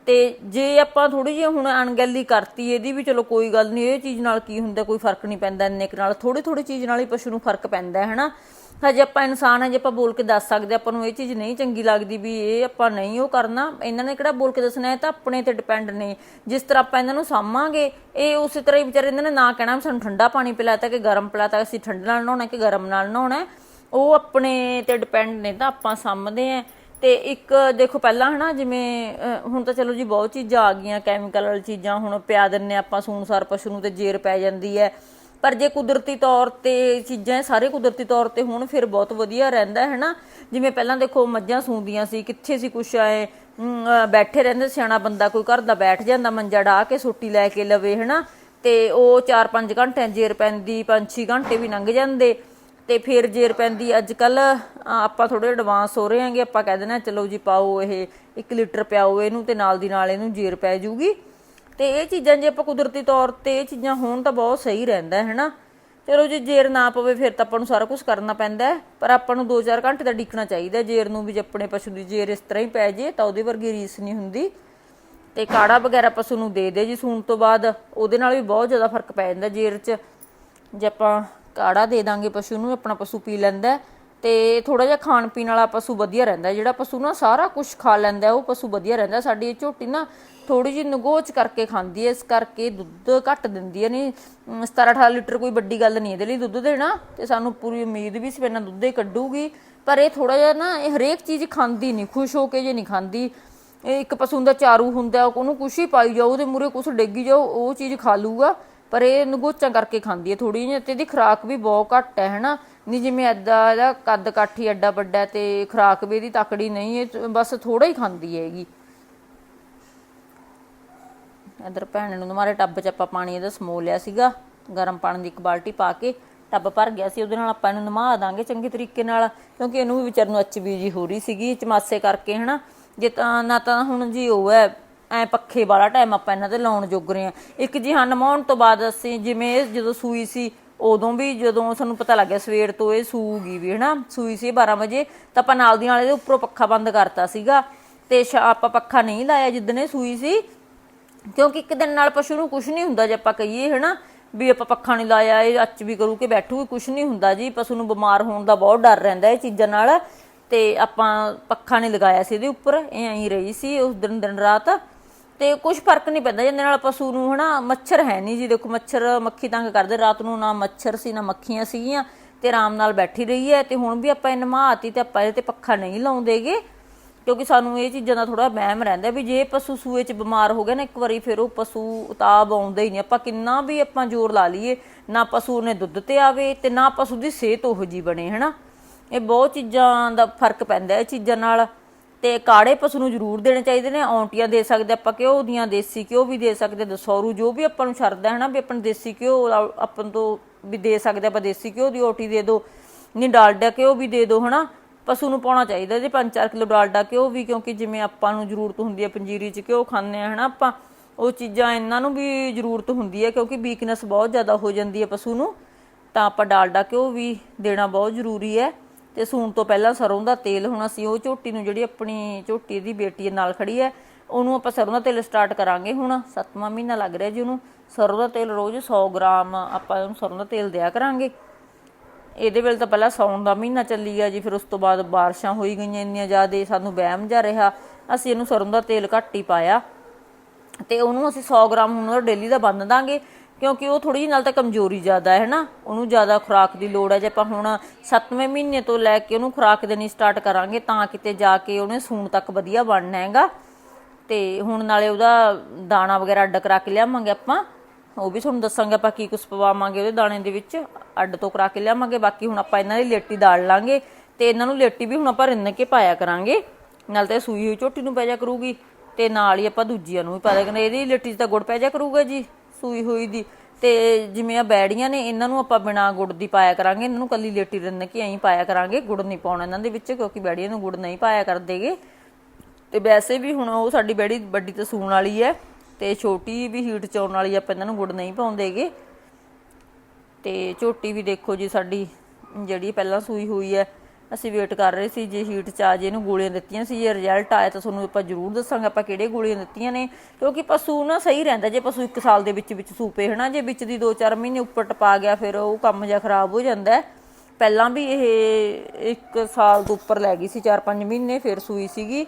ਤੇ ਜੇ ਆਪਾਂ ਥੋੜੀ ਜਿਹੀ ਹੁਣ ਅਣਗਹਿਲੀ ਕਰਤੀ ਇਹਦੀ ਵੀ ਚਲੋ ਕੋਈ ਗੱਲ ਨਹੀਂ, ਇਹ ਚੀਜ਼ ਨਾਲ ਕੀ ਹੁੰਦਾ, ਕੋਈ ਫ਼ਰਕ ਨਹੀਂ ਪੈਂਦਾ ਇੰਨੇ ਕੁ ਨਾਲ ਥੋੜੀ ਥੋੜੀ ਚੀਜ਼ ਨਾਲ ਹੀ ਪਸ਼ੂ ਨੂੰ ਫ਼ਰਕ ਪੈਂਦਾ ਹੈ ਹਨਾ? ਹਜੇ ਆਪਾਂ ਇਨਸਾਨ ਹੈ ਜੇ ਆਪਾਂ ਬੋਲ ਕੇ ਦੱਸ ਸਕਦੇ ਆਪਾਂ ਨੂੰ ਇਹ ਚੀਜ਼ ਨਹੀਂ ਚੰਗੀ ਲੱਗਦੀ ਵੀ ਇਹ ਆਪਾਂ ਨਹੀਂ ਉਹ ਕਰਨਾ, ਇਹਨਾਂ ਨੇ ਕਿਹੜਾ ਬੋਲ ਕੇ ਦੱਸਣਾ ਹੈ ਤਾਂ ਆਪਣੇ ਤੇ ਡਿਪੈਂਡ ਨੇ। ਜਿਸ ਤਰ੍ਹਾਂ ਆਪਾਂ ਇਹਨਾਂ ਨੂੰ ਸਾਂਭਾਂਗੇ, ਇਹ ਉਸੇ ਤਰ੍ਹਾਂ ਹੀ ਵਿਚਾਰੇ ਇਹਨਾਂ ਨੇ ਨਾ ਕਹਿਣਾ ਵੀ ਸਾਨੂੰ ਠੰਡਾ ਪਾਣੀ ਪਿਲਾਤਾ ਕਿ ਗਰਮ ਪਿਲਾਤਾ, ਅਸੀਂ ਠੰਡ ਨਾਲ ਨਹਾਉਣਾ ਕਿ ਗਰਮ ਨਾਲ ਨਹਾਉਣਾ, ਉਹ ਆਪਣੇ ਤੇ ਡਿਪੈਂਡ ਨੇ, ਤਾਂ ਆਪਾਂ ਸਾਂਭਦੇ ਆਂ। ਤੇ ਇੱਕ, ਦੇਖੋ ਪਹਿਲਾਂ ਹਨਾ, ਜਿਵੇਂ ਹੁਣ ਤਾਂ ਚਲੋ ਜੀ ਬਹੁਤ ਚੀਜ਼ਾਂ ਆ ਗਈਆਂ ਕੈਮੀਕਲ ਵਾਲੀ ਚੀਜ਼ਾਂ, ਹੁਣ ਪਿਆ ਦਿੰਨੇ ਆਪਾਂ ਸੂਨਸਾਰ ਪਸ਼ੂ ਨੂੰ ਤੇ ਜੇਰ ਪੈ ਜਾਂਦੀ ਹੈ ਪਰ ਜੇ ਕੁਦਰਤੀ ਤੌਰ ਤੇ ਚੀਜ਼ਾਂ ਸਾਰੇ ਕੁਦਰਤੀ ਤੌਰ ਤੇ ਹੁਣ, ਫਿਰ ਬਹੁਤ ਵਧੀਆ ਰਹਿੰਦਾ ਹੈ ਨਾ ਜਿਵੇਂ ਪਹਿਲਾਂ ਦੇਖੋ ਮੱਝਾਂ ਸੂੰਦੀਆਂ ਸੀ, ਕਿੱਥੇ ਸੀ ਕੁਛ ਆਏ ਬੈਠੇ ਰਹਿੰਦੇ ਸਿਆਣਾ ਬੰਦਾ ਕੋਈ ਘਰ ਦਾ ਬੈਠ ਜਾਂਦਾ, ਮੰਜਾ ਢਾ ਕੇ ਸੋਟੀ ਲੈ ਕੇ ਲਵੇ ਹਨਾ। ਤੇ ਉਹ 4-5 ਘੰਟਿਆਂ ਜੇਰ ਪੈਂਦੀ 5-6 ਘੰਟੇ ਵੀ ਲੰਘ ਜਾਂਦੇ। ਤੇ ਫਿਰ ਜੇਰ ਪੈਂਦੀ ਅੱਜ ਕੱਲ ਆਪਾਂ ਥੋੜੇ ਐਡਵਾਂਸ ਹੋ ਰਹੇ ਆਂਗੇ ਆਪਾਂ ਕਹਿ ਦੇਣਾ ਚਲੋ ਜੀ ਪਾਓ ਇਹ 1 ਲੀਟਰ ਪਿਆਓ ਇਹਨੂੰ ਤੇ ਨਾਲ ਦੀ ਨਾਲ ਇਹਨੂੰ ਜੇਰ ਪੈ ਜੂਗੀ। ਤੇ ਇਹ ਚੀਜ਼ਾਂ ਜੇ ਆਪਾਂ ਕੁਦਰਤੀ ਤੌਰ ਤੇ ਇਹ ਚੀਜ਼ਾਂ ਹੋਣ ਤਾਂ ਬਹੁਤ ਸਹੀ ਰਹਿੰਦਾ, ਹੈ ਹਨਾ ਚਲੋ ਜੇ ਜੇਰ ਨਾ ਪਵੇ, ਫਿਰ ਤਾਂ ਆਪਾਂ ਨੂੰ ਸਾਰਾ ਕੁਝ ਕਰਨਾ ਪੈਂਦਾ ਪਰ ਆਪਾਂ ਨੂੰ 2-4 ਘੰਟੇ ਦਾ ਡਿੱਕਣਾ ਚਾਹੀਦਾ ਜੇਰ ਨੂੰ ਵੀ ਜੇ ਆਪਣੇ ਪਸ਼ੂ ਦੀ ਜੇਰ ਇਸ ਤਰ੍ਹਾਂ ਹੀ ਪੈ ਜੇ, ਤਾਂ ਉਹਦੇ ਵਰਗੀ ਰੀਸ ਨਹੀਂ ਹੁੰਦੀ। ਤੇ ਕਾੜਾ ਵਗੈਰਾ ਪਸ਼ੂ ਨੂੰ ਦੇ ਦੇ ਜੀ ਸੂਣ ਤੋਂ ਬਾਅਦ, ਉਹਦੇ ਨਾਲ ਵੀ ਬਹੁਤ ਜ਼ਿਆਦਾ ਫ਼ਰਕ ਪੈ ਜਾਂਦਾ ਜੇਰ 'ਚ। ਜੇ ਆਪਾਂ ਕਾੜਾ ਦੇ ਦਾਂਗੇ ਪਸ਼ੂ ਨੂੰ, ਆਪਣਾ ਪਸ਼ੂ ਪੀ ਲੈਂਦਾ ਤੇ ਥੋੜਾ ਜਿਹਾ ਖਾਣ ਪੀਣ ਵਾਲਾ ਪਸ਼ੂ ਵਧੀਆ ਰਹਿੰਦਾ ਜਿਹੜਾ ਪਸ਼ੂ ਨਾ ਸਾਰਾ ਕੁਝ ਖਾ ਲੈਂਦਾ ਉਹ ਪਸ਼ੂ ਵਧੀਆ ਰਹਿੰਦਾ ਸਾਡੀ ਇਹ ਝੋਟੀ ਨਾ ਥੋੜੀ ਜਿਹੀ ਨਗੋਚ ਕਰਕੇ ਖਾਂਦੀ ਹੈ, ਇਸ ਕਰਕੇ ਦੁੱਧ ਘੱਟ ਦਿੰਦੀ ਹੈ। ਨਹੀਂ 17 18 ਲੀਟਰ ਕੋਈ ਵੱਡੀ ਗੱਲ ਨਹੀਂ, ਇਹਦੇ ਲਈ ਦੁੱਧ ਦੇਣਾ ਤੇ ਸਾਨੂੰ ਪੂਰੀ ਉਮੀਦ ਵੀ ਸੀ ਇਹਨਾਂ ਦੁੱਧ ਹੀ ਕੱਢੂਗੀ। ਪਰ ਇਹ ਥੋੜਾ ਜਿਹਾ ਨਾ, ਇਹ ਹਰੇਕ ਚੀਜ਼ ਖਾਂਦੀ ਨਹੀਂ, ਖੁਸ਼ ਹੋ ਕੇ ਜੇ ਨਹੀਂ ਖਾਂਦੀ। ਇੱਕ ਪਸ਼ੂ ਦਾ ਚਾਰੂ ਹੁੰਦਾ, ਉਹਨੂੰ ਕੁਛ ਹੀ ਪਾਈ ਜਾਓ, ਉਹਦੇ ਮੂਰੇ ਕੁਛ ਡੇਗੀ ਜਾਓ, ਉਹ ਚੀਜ਼ ਖਾ ਲੂਗਾ। ਪਰ ਇਹ ਨਗੋਚਾਂ ਕਰਕੇ ਖਾਂਦੀ ਹੈ ਥੋੜੀ ਜਿਹੀ, ਤੇ ਇਹਦੀ ਖੁਰਾਕ ਵੀ ਬਹੁਤ ਘੱਟ ਹੈ, ਹਨਾ? ਨਹੀਂ ਜਿਵੇਂ ਐਦਾ ਇਹਦਾ ਕੱਦ ਕਾਠੀ ਐਡਾ ਵੱਡਾ ਤੇ ਖੁਰਾਕ ਵੀ ਇਹਦੀ ਤਕੜੀ ਨਹੀਂ ਹੈ ਬਸ ਥੋੜਾ ਹੀ ਖਾਂਦੀ ਹੈਗੀ। ਇਧਰ ਭੈਣ ਨੂੰ ਮਾਰੇ ਟੱਬ 'ਚ ਆਪਾਂ ਪਾਣੀ ਇਹਦਾ ਸਮੋ ਲਿਆ ਸੀਗਾ, ਗਰਮ ਪਾਣੀ ਦੀ ਇੱਕ ਬਾਲਟੀ ਪਾ ਕੇ, ਟੱਬ ਭਰ ਗਿਆ ਸੀ, ਉਹਦੇ ਨਾਲ ਆਪਾਂ ਇਹਨੂੰ ਨਮਾ ਦਾਂਗੇ ਚੰਗੇ ਤਰੀਕੇ ਨਾਲ, ਕਿਉਂਕਿ ਇਹਨੂੰ ਵੀ ਵਿਚਾਰ ਨੂੰ ਐਚਬੀ ਜੀ ਹੋ ਰਹੀ ਸੀਗੀ, ਚਮਾਸੇ ਕਰਕੇ, ਹਨਾ? ਜੇ ਤਾਂ ਨਾ ਤਾਂ ਹੁਣ ਜੀ ਉਹ ਹੈ ਐ ਪੱਖੇ ਵਾਲਾ ਟਾਈਮ ਆਪਾਂ ਇਹਨਾਂ ਤੇ ਲਾਉਣ ਜੋਗ ਰਹੇ ਆ ਇੱਕ ਜੀ ਹਾਂ ਨਮਾਉਣ ਤੋਂ ਬਾਅਦ ਅਸੀਂ ਜਿਵੇਂ ਇਹ ਜਦੋਂ ਸੂਈ ਸੀ, ਉਦੋਂ ਵੀ ਜਦੋਂ ਸਾਨੂੰ ਪਤਾ ਲੱਗਿਆ ਸਵੇਰ ਤੋਂ ਇਹ ਸੂਗੀ ਵੀ, ਹਨਾ? ਸੂਈ ਸੀ 12 ਵਜੇ, ਤਾਂ ਆਪਾਂ ਨਾਲ ਦੀ ਨਾਲ ਇਹਦੇ ਉੱਪਰੋਂ ਪੱਖਾ ਬੰਦ ਕਰਤਾ ਸੀਗਾ। ਤੇ ਆਪਾਂ ਪੱਖਾ ਨਹੀਂ ਲਾਇਆ ਜਿੱਦਣ ਇਹ ਸੂਈ ਸੀ, ਕਿਉਂਕਿ ਇੱਕ ਦਿਨ ਨਾਲ ਪਸ਼ੂ ਨੂੰ ਕੁਝ ਨਹੀਂ ਹੁੰਦਾ ਜੇ ਆਪਾਂ ਕਹੀਏ, ਹਨਾ? ਵੀ ਆਪਾਂ ਪੱਖਾ ਨਹੀਂ ਲਾਇਆ, ਇਹ ਅੱਚ ਵੀ ਕਰੂ ਕਿ ਬੈਠੂਗੀ ਕੁਝ ਨਹੀਂ ਹੁੰਦਾ ਜੀ। ਪਸ਼ੂ ਨੂੰ ਬਿਮਾਰ ਹੋਣ ਦਾ ਬਹੁਤ ਡਰ ਰਹਿੰਦਾ ਇਹ ਚੀਜ਼ਾਂ ਨਾਲ। ਤੇ ਆਪਾਂ ਪੱਖਾ ਨਹੀਂ ਲਗਾਇਆ ਸੀ ਇਹਦੇ ਉੱਪਰ, ਇਹ ਐਂ ਰਹੀ ਸੀ ਉਸ ਦਿਨ ਦਿਨ ਰਾਤ। ਤੇ ਕੁਝ ਫ਼ਰਕ ਨਹੀਂ ਪੈਂਦਾ, ਜਿਹਦੇ ਨਾਲ ਪਸ਼ੂ ਨੂੰ ਹਨਾ, ਮੱਛਰ ਹੈ ਨਹੀਂ ਜੀ। ਦੇਖੋ, ਮੱਛਰ ਮੱਖੀ ਤੰਗ ਕਰਦੇ, ਰਾਤ ਨੂੰ ਨਾ ਮੱਛਰ ਸੀ, ਨਾ ਮੱਖੀਆਂ ਸੀਗੀਆਂ ਤੇ ਆਰਾਮ ਨਾਲ ਬੈਠੀ ਰਹੀ ਹੈ ਤੇ ਹੁਣ ਵੀ ਆਪਾਂ ਇਹ ਨਮਾਤੀ ਤੇ ਆਪਾਂ ਇਹ ਤੇ ਪੱਖਾ ਨਹੀਂ ਲਾਉਂਦੇਗੇ, ਕਿਉਂਕਿ ਸਾਨੂੰ ਇਹ ਚੀਜ਼ਾਂ ਦਾ ਥੋੜਾ ਵਹਿਮ ਰਹਿੰਦਾ ਵੀ ਜੇ ਪਸ਼ੂ ਸੂਏ 'ਚ ਬਿਮਾਰ ਹੋ ਗਿਆ ਨਾ, ਇੱਕ ਵਾਰੀ ਫਿਰ ਉਹ ਪਸ਼ੂ ਉਤਾਬ ਆਉਂਦਾ ਹੀ ਨਹੀਂ। ਆਪਾਂ ਕਿੰਨਾ ਵੀ ਆਪਾਂ ਜ਼ੋਰ ਲਾ ਲਈਏ, ਨਾ ਪਸ਼ੂ ਨੇ ਦੁੱਧ ਤੇ ਆਵੇ ਤੇ ਨਾ ਪਸ਼ੂ ਦੀ ਸਿਹਤ ਉਹੋ ਜੀ ਬਣੇ, ਹਨਾ। ਇਹ ਬਹੁਤ ਚੀਜ਼ਾਂ ਦਾ ਫ਼ਰਕ ਪੈਂਦਾ, ਇਹ ਚੀਜ਼ਾਂ ਨਾਲ। ਤੇ ਕਾੜੇ ਪਸ਼ੂ ਨੂੰ ਜ਼ਰੂਰ ਦੇਣੇ ਚਾਹੀਦੇ ਨੇ ਔਂਟੀਆਂ ਦੇ ਸਕਦੇ ਆਪਾਂ ਘਿਓ ਦੀਆਂ, ਦੇਸੀ ਘਿਓ ਵੀ ਦੇ ਸਕਦੇ, ਦਸੌਰੂ ਜੋ ਵੀ ਆਪਾਂ ਨੂੰ ਛੱਡਦਾ ਹੈ ਨਾ ਵੀ ਆਪਾਂ ਦੇਸੀ ਘਿਓ ਆ- ਆਪਾਂ ਤੋਂ ਵੀ ਦੇ ਸਕਦੇ ਆਪਾਂ ਦੇਸੀ ਘਿਓ ਦੀ ਓਟੀ ਦੇ ਦਿਓ ਨਹੀਂ ਡਾਲਡਾ ਘਿਓ ਵੀ ਦੇ ਦਿਓ ਹਨਾ, ਪਸ਼ੂ ਨੂੰ ਪਾਉਣਾ ਚਾਹੀਦਾ ਜੇ 5-4 ਕਿਲੋ ਡਾਲਡਾ ਘਿਓ ਵੀ ਕਿਉਂਕਿ ਜਿਵੇਂ ਆਪਾਂ ਨੂੰ ਜ਼ਰੂਰਤ ਹੁੰਦੀ ਹੈ ਪੰਜੀਰੀ 'ਚ ਘਿਓ ਖਾਂਦੇ ਆ ਹਨਾ ਆਪਾਂ, ਉਹ ਚੀਜ਼ਾਂ ਇਹਨਾਂ ਨੂੰ ਵੀ ਜ਼ਰੂਰਤ ਹੁੰਦੀ ਹੈ ਕਿਉਂਕਿ ਵੀਕਨੈਸ ਬਹੁਤ ਜ਼ਿਆਦਾ ਹੋ ਜਾਂਦੀ ਹੈ ਪਸ਼ੂ ਨੂੰ, ਤਾਂ ਆਪਾਂ ਡਾਲਡਾ ਘਿਓ ਵੀ ਦੇਣਾ ਬਹੁਤ ਜ਼ਰੂਰੀ ਹੈ। ਤੇ ਸੂਣ ਤੋਂ ਪਹਿਲਾਂ ਸਰੋਂ ਦਾ ਤੇਲ ਹੁਣ ਅਸੀਂ ਉਹ ਝੋਟੀ ਨੂੰ ਜਿਹੜੀ ਆਪਣੀ ਝੋਟੀ ਦੀ ਬੇਟੀ ਨਾਲ ਖੜੀ ਹੈ, ਉਹਨੂੰ ਆਪਾਂ ਸਰੋਂ ਦਾ ਤੇਲ ਸਟਾਰਟ ਕਰਾਂਗੇ ਹੁਣ। ਸੱਤਵਾਂ ਮਹੀਨਾ ਲੱਗ ਰਿਹਾ ਜੀ ਉਹਨੂੰ। ਸਰੋਂ ਦਾ ਤੇਲ ਰੋਜ਼ 100 ਗ੍ਰਾਮ ਆਪਾਂ ਉਹਨੂੰ ਸਰੋਂ ਦਾ ਤੇਲ ਦਿਆ ਕਰਾਂਗੇ। ਇਹਦੇ ਵੇਲੇ ਤਾਂ ਪਹਿਲਾਂ ਸੌਣ ਦਾ ਮਹੀਨਾ ਚੱਲੀ ਗਿਆ ਜੀ, ਫਿਰ ਉਸ ਤੋਂ ਬਾਅਦ ਬਾਰਿਸ਼ਾਂ ਹੋਈ ਗਈਆਂ ਇੰਨੀਆਂ ਜ਼ਿਆਦਾ, ਸਾਨੂੰ ਵਹਿਮ ਜਾ ਰਿਹਾ। ਅਸੀਂ ਇਹਨੂੰ ਸਰੋਂ ਦਾ ਤੇਲ ਘੱਟ ਹੀ ਪਾਇਆ। ਤੇ ਉਹਨੂੰ ਅਸੀਂ 100 ਗ੍ਰਾਮ ਹੁਣ ਡੇਲੀ ਦਾ ਬੰਨ ਦਾਂਗੇ। ਕਿਉਂਕਿ ਉਹ ਥੋੜੀ ਜਿਹੀ ਨਾਲ ਤਾਂ ਕਮਜ਼ੋਰੀ ਜ਼ਿਆਦਾ ਹੈ ਨਾ। ਉਹਨੂੰ ਜ਼ਿਆਦਾ ਖੁਰਾਕ ਦੀ ਲੋੜ ਹੈ। ਜੇ ਆਪਾਂ ਹੁਣ 7ਵੇਂ ਮਹੀਨੇ ਤੋਂ ਲੈ ਕੇ ਉਹਨੂੰ ਖੁਰਾਕ ਦੇਣੀ ਸਟਾਰਟ ਕਰਾਂਗੇ, ਤਾਂ ਕਿਤੇ ਜਾ ਕੇ ਉਹਨੇ ਸੂਣ ਤੱਕ ਵਧੀਆ ਬਣਨਾ ਹੈਗਾ। ਤੇ ਹੁਣ ਨਾਲੇ ਉਹਦਾ ਦਾਣਾ ਵਗੈਰਾ ਅੱਡ ਕਰਾ ਕੇ ਲਿਆਵਾਂਗੇ ਆਪਾਂ। ਉਹ ਵੀ ਤੁਹਾਨੂੰ ਦੱਸਾਂਗੇ ਆਪਾਂ ਕੀ ਕੁਛ ਪਵਾਵਾਂਗੇ ਉਹਦੇ ਦਾਣੇ ਦੇ ਵਿੱਚ। ਅੱਡ ਤੋਂ ਕਰਾ ਕੇ ਲਿਆਵਾਂਗੇ। ਬਾਕੀ ਹੁਣ ਆਪਾਂ ਇਹਨਾਂ ਦੀ ਲੇਟੀ ਦਾਲ ਲਾਂਗੇ। ਤੇ ਇਹਨਾਂ ਨੂੰ ਲੇਟੀ ਵੀ ਹੁਣ ਆਪਾਂ ਰਿੰਨ ਕੇ ਪਾਇਆ ਕਰਾਂਗੇ। ਨਾਲ ਤੇ ਸੂਈ ਹੋਈ ਝੋਟੀ ਨੂੰ ਪੈ ਜਾ ਕਰੂਗੀ। ਤੇ ਨਾਲ ਹੀ ਆਪਾਂ ਦੂਜੀਆਂ ਨੂੰ ਵੀ ਪਾ ਦਿਆ ਕਰਾਂਗੇ। ਇਹਦੀ ਲੇਟੀ 'ਚ ਤਾਂ ਗੁੜ ਪੈ ਜਾ ਕਰੂਗਾ ਜੀ। ਸੂਈ ਹੋਈ ਦੀ। ਤੇ ਜਿਵੇਂ ਆ ਬੈੜੀਆਂ ਨੇ, ਇਹਨਾਂ ਨੂੰ ਆਪਾਂ ਬਿਨਾ ਗੁੜ ਦੀ ਪਾਇਆ ਕਰਾਂਗੇ। ਇਹਨਾਂ ਨੂੰ ਕੱਲੀ ਲੇਟੀ ਰਿੰਨ ਕੇ ਐਂ ਪਾਇਆ ਕਰਾਂਗੇ। ਗੁੜ ਨਹੀਂ ਪਾਉਣਾ ਇਹਨਾਂ ਦੇ ਵਿੱਚ, ਕਿਉਂਕਿ ਬੈੜੀਆਂ ਨੂੰ ਗੁੜ ਨਹੀਂ ਪਾਇਆ ਕਰਦੇਗੇ। ਤੇ ਵੈਸੇ ਵੀ ਹੁਣ ਉਹ ਸਾਡੀ ਬੈੜੀ ਵੱਡੀ ਤਾਂ ਸੂਣ ਵਾਲੀ ਹੈ ਤੇ ਛੋਟੀ ਵੀ ਹੀਟ ਚ ਆਉਣ ਵਾਲੀ ਆਪਾਂ ਇਹਨਾਂ ਨੂੰ ਗੁੜ ਨਹੀਂ ਪਾਉਂਦੇਗੇ। ਤੇ ਝੋਟੀ ਵੀ ਦੇਖੋ ਜੀ ਸਾਡੀ, ਜਿਹੜੀ ਪਹਿਲਾਂ ਸੂਈ ਹੋਈ ਹੈ ਅਸੀਂ ਵੇਟ ਕਰ ਰਹੇ ਸੀ ਜੇ ਹੀਟ ਚ ਜੇ ਇਹਨੂੰ ਗੋਲੀਆਂ ਦਿੱਤੀਆਂ ਸੀ, ਜੇ ਰਿਜ਼ਲਟ ਆਇਆ ਤਾਂ ਤੁਹਾਨੂੰ ਆਪਾਂ ਜ਼ਰੂਰ ਦੱਸਾਂਗੇ ਆਪਾਂ ਕਿਹੜੇ ਗੋਲੀਆਂ ਦਿੱਤੀਆਂ ਨੇ, ਕਿਉਂਕਿ ਪਸ਼ੂ ਨਾ ਸਹੀ ਰਹਿੰਦਾ, ਜੇ ਪਸ਼ੂ 1 ਸਾਲ ਦੇ ਵਿੱਚ ਵਿੱਚ ਸੂਪੇ ਹਨਾ, ਜੇ ਵਿੱਚ ਦੀ 2-4 ਮਹੀਨੇ ਉੱਪਰ ਟਪਾ ਗਿਆ ਫਿਰ ਉਹ ਕੰਮ ਜਿਹਾ ਖਰਾਬ ਹੋ ਜਾਂਦਾ ਪਹਿਲਾਂ ਵੀ ਇਹ 1 ਸਾਲ ਤੋਂ ਉੱਪਰ ਲੈ ਗਈ ਸੀ 4-5 ਮਹੀਨੇ ਫਿਰ ਸੂਈ ਸੀਗੀ।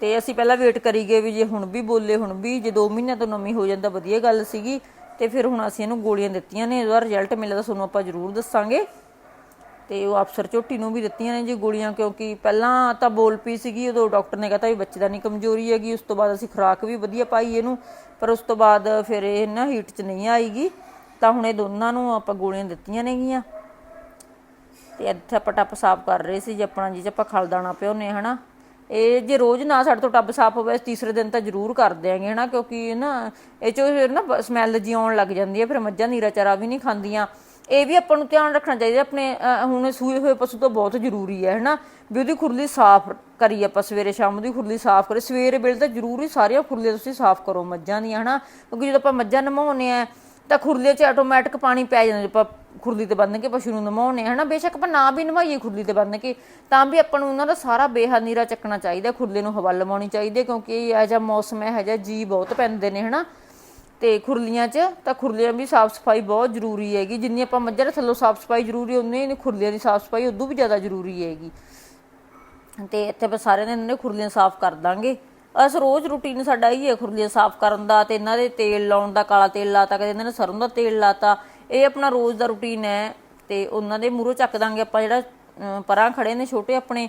ਤੇ ਅਸੀਂ ਪਹਿਲਾਂ ਵੇਟ ਕਰੀ ਗਏ ਵੀ ਜੇ ਹੁਣ ਵੀ ਬੋਲੇ, ਹੁਣ ਵੀ ਜੇ 2 ਮਹੀਨਿਆਂ ਤੋਂ ਨਵੀਂ ਹੋ ਜਾਂਦਾ, ਵਧੀਆ ਗੱਲ ਸੀਗੀ। ਤੇ ਫਿਰ ਹੁਣ ਅਸੀਂ ਇਹਨੂੰ ਗੋਲੀਆਂ ਦਿੱਤੀਆਂ ਨੇ, ਇਹਦਾ ਰਿਜ਼ਲਟ ਮਿਲਿਆ ਤਾਂ ਤੁਹਾਨੂੰ ਆਪਾਂ ਜ਼ਰੂਰ ਦੱਸਾਂਗੇ। ਤੇ ਉਹ ਅਫਸਰ ਝੋਟੀ ਨੂੰ ਵੀ ਦਿੱਤੀਆਂ ਨੇ ਜੀ ਗੋਲੀਆਂ, ਕਿਉਂਕਿ ਪਹਿਲਾਂ ਤਾਂ ਬੋਲ ਪਈ ਸੀਗੀ, ਉਦੋਂ ਡਾਕਟਰ ਨੇ ਕਹਤਾ ਵੀ ਬੱਚੇ ਦਾ ਨਹੀਂ ਕਮਜ਼ੋਰੀ ਹੈਗੀ, ਉਸ ਤੋਂ ਬਾਅਦ ਅਸੀਂ ਖੁਰਾਕ ਵੀ ਵਧੀਆ ਪਾਈ ਇਹਨੂੰ, ਪਰ ਉਸ ਤੋਂ ਬਾਅਦ ਫਿਰ ਇਹ ਨਾ ਹੀਟ 'ਚ ਨਹੀਂ ਆਏਗੀ ਤਾਂ ਹੁਣ ਇਹ ਦੋਨਾਂ ਨੂੰ ਆਪਾਂ ਗੋਲੀਆਂ ਦਿੱਤੀਆਂ ਨੇਗੀਆਂ। ਤੇ ਇੱਥੇ ਆਪਾਂ ਟੱਪ ਸਾਫ਼ ਕਰ ਰਹੇ ਸੀ, ਜੇ ਆਪਣਾ ਜੀ ਚ ਆਪਾਂ ਖਲ ਦਾਣਾ ਪਿਓਨੇ ਹਨਾ? ਇਹ ਜੇ ਰੋਜ਼ ਨਾ ਸਾਡੇ ਤੋਂ ਟੱਬ ਸਾਫ਼ ਹੋਵੇ ਤੀਸਰੇ ਦਿਨ ਤਾਂ ਜ਼ਰੂਰ ਕਰ ਦਿਆਂਗੇ, ਹਨਾ? ਕਿਉਂਕਿ ਨਾ, ਇਹ ਚੋਂ ਫਿਰ ਨਾ ਸਮੈਲ ਜੀ ਆਉਣ ਲੱਗ ਜਾਂਦੀ ਹੈ, ਫਿਰ ਮੱਝਾਂ, ਨੀਰਾ ਚਾਰਾ ਵੀ ਨਹੀਂ ਖਾਂਦੀਆਂ। ਇਹ ਵੀ ਆਪਾਂ ਨੂੰ ਧਿਆਨ ਰੱਖਣਾ ਚਾਹੀਦਾ ਆਪਣੇ ਅਹ, ਹੁਣ ਸੂਏ ਹੋਏ ਪਸ਼ੂ ਤੋਂ ਬਹੁਤ ਜ਼ਰੂਰੀ ਹੈ ਹਨਾ? ਵੀ ਉਹਦੀ ਖੁਰਲੀ ਸਾਫ਼ ਕਰੀ ਆਪਾਂ ਸਵੇਰੇ ਸ਼ਾਮ ਉਹਦੀ ਖੁਰਲੀ ਸਾਫ਼ ਕਰੇ ਸਵੇਰੇ ਵੇਲੇ ਤਾਂ ਜ਼ਰੂਰੀ ਸਾਰੀਆਂ ਖੁਰਲੀਆਂ ਤੁਸੀਂ ਸਾਫ਼ ਕਰੋ ਮੱਝਾਂ ਦੀਆਂ ਹਨਾ? ਕਿਉਂਕਿ ਜਦੋਂ ਆਪਾਂ ਮੱਝਾਂ ਨਮਾਉਨੇ ਆ ਤਾਂ ਖੁਰਲੀ 'ਚ ਆਟੋਮੈਟਿਕ ਪਾਣੀ ਪੈ ਜਾਂਦਾ ਜੇ ਆਪਾਂ ਖੁਰਲੀ ਤੇ ਬੰਨ ਕੇ ਪਸ਼ੂ ਨੂੰ ਨਮਾਉਨੇ ਹਨਾ? ਬੇਸ਼ੱਕ ਆਪਾਂ ਨਾ ਵੀ ਨਵਾਈਏ ਖੁਰਲੀ ਤੇ ਬੰਨ ਕੇ ਤਾਂ ਵੀ ਆਪਾਂ ਨੂੰ ਉਹਨਾਂ ਦਾ ਸਾਰਾ ਬੇਹਾ ਨੀਰਾ ਚੱਕਣਾ ਚਾਹੀਦਾ ਖੁਰਲੀ ਨੂੰ ਹਵਾ ਲਵਾਉਣੀ ਚਾਹੀਦੀ ਹੈ ਕਿਉਂਕਿ ਇਹ ਜਿਹਾ ਮੌਸਮ ਹੈ ਇਹੋ ਜਿਹਾ ਜੀ ਬਹੁਤ ਪੈਂਦੇ ਨੇ ਹਨਾ? ਤੇ ਖੁਰਲੀਆਂ 'ਚ, ਤਾਂ ਖੁਰਲੀਆਂ ਵੀ ਸਾਫ਼ ਸਫ਼ਾਈ ਬਹੁਤ ਜ਼ਰੂਰੀ ਹੈਗੀ। ਜਿੰਨੀ ਆਪਾਂ ਮੱਝਾਂ ਦੇ ਥੱਲੋਂ ਸਾਫ਼ ਸਫ਼ਾਈ ਜ਼ਰੂਰੀ ਉਨੀ ਹੀ ਖੁਰਲੀਆਂ ਦੀ ਸਾਫ਼ ਸਫ਼ਾਈ ਉਦੋਂ ਵੀ ਜ਼ਿਆਦਾ ਜ਼ਰੂਰੀ ਹੈਗੀ। ਤੇ ਇੱਥੇ ਆਪਾਂ ਸਾਰਿਆਂ ਨੇ ਇਹਨਾਂ ਨੇ ਖੁਰਲੀਆਂ ਸਾਫ਼ ਕਰ ਦਾਂਗੇ। ਅਸ ਰੋਜ਼ ਰੂਟੀਨ ਸਾਡਾ ਇਹੀ ਹੈ ਖੁਰਲੀਆਂ ਸਾਫ਼ ਕਰਨ ਦਾ ਤੇ ਇਹਨਾਂ ਦੇ ਤੇਲ ਲਾਉਣ ਦਾ, ਕਾਲਾ ਤੇਲ ਲਾਤਾ, ਕਦੇ ਇਹਨਾਂ ਨੇ ਸਰੋਂ ਦਾ ਤੇਲ ਲਾਤਾ। ਇਹ ਆਪਣਾ ਰੋਜ਼ ਦਾ ਰੂਟੀਨ ਹੈ ਤੇ ਉਹਨਾਂ ਦੇ ਮੂਹਰੋਂ ਚੱਕ ਦਾਂਗੇ ਆਪਾਂ ਜਿਹੜਾ ਪਰਾਂ ਖੜੇ ਨੇ ਛੋਟੇ ਆਪਣੇ।